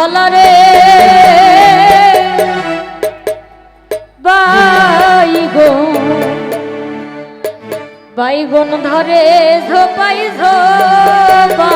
ঢলরে বাইগুন বাইগুন ধরে ঝোপাই ঝোপা।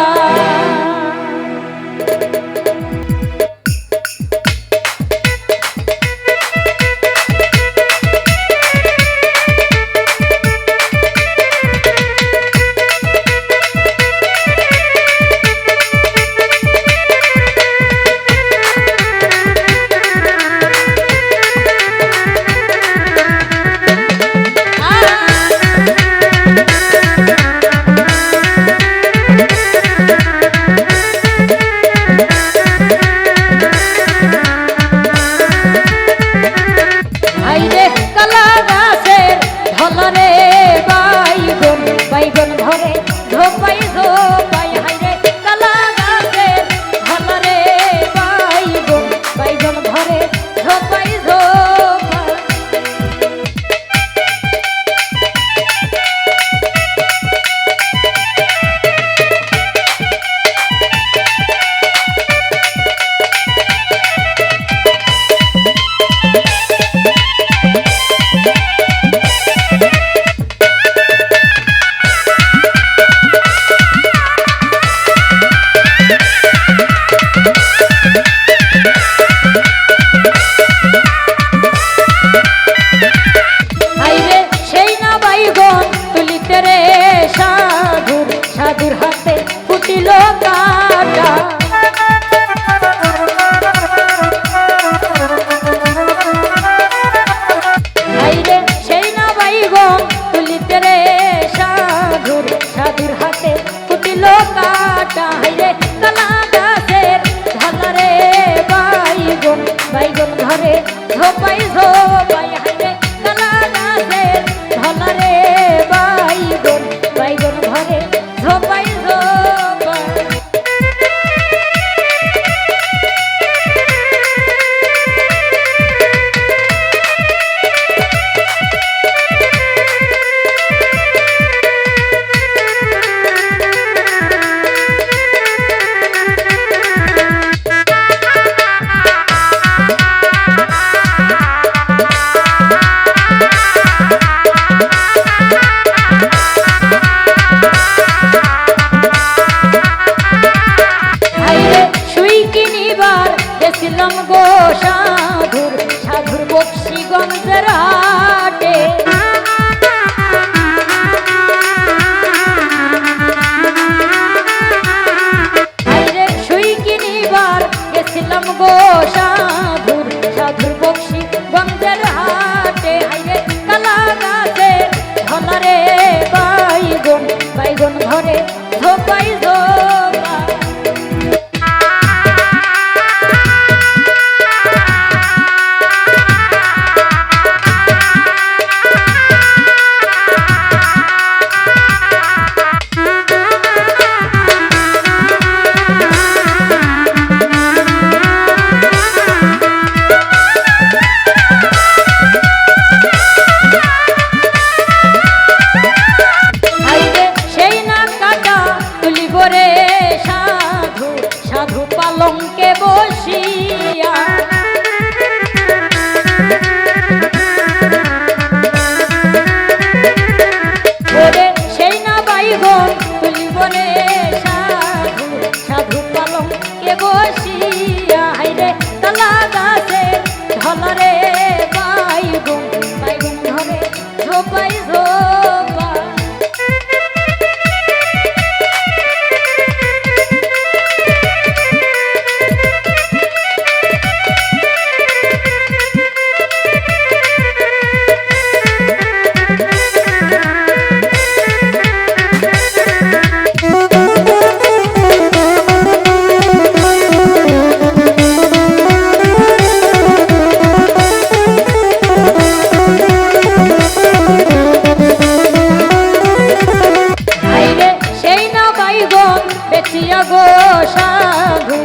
সাধু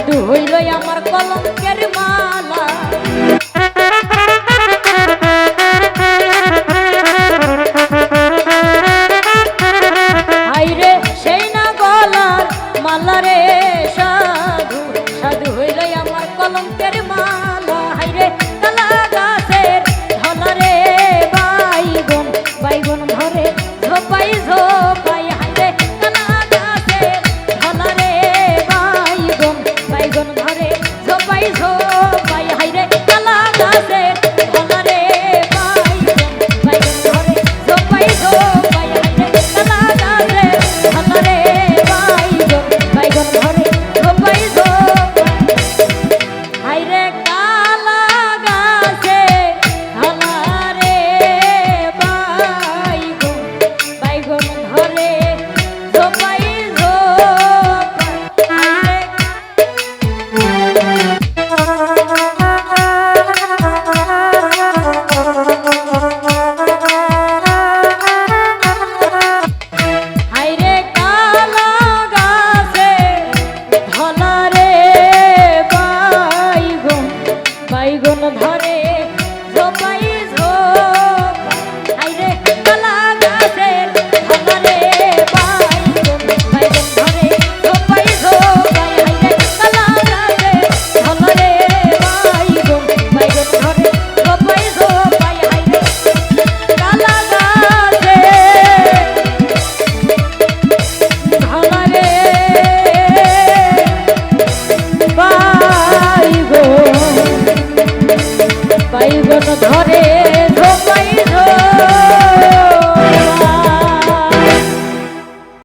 সাধু হইল আমার কলঙ্কের মালা। আইরে সেই না গলার মালা রে। জন্য ধরে।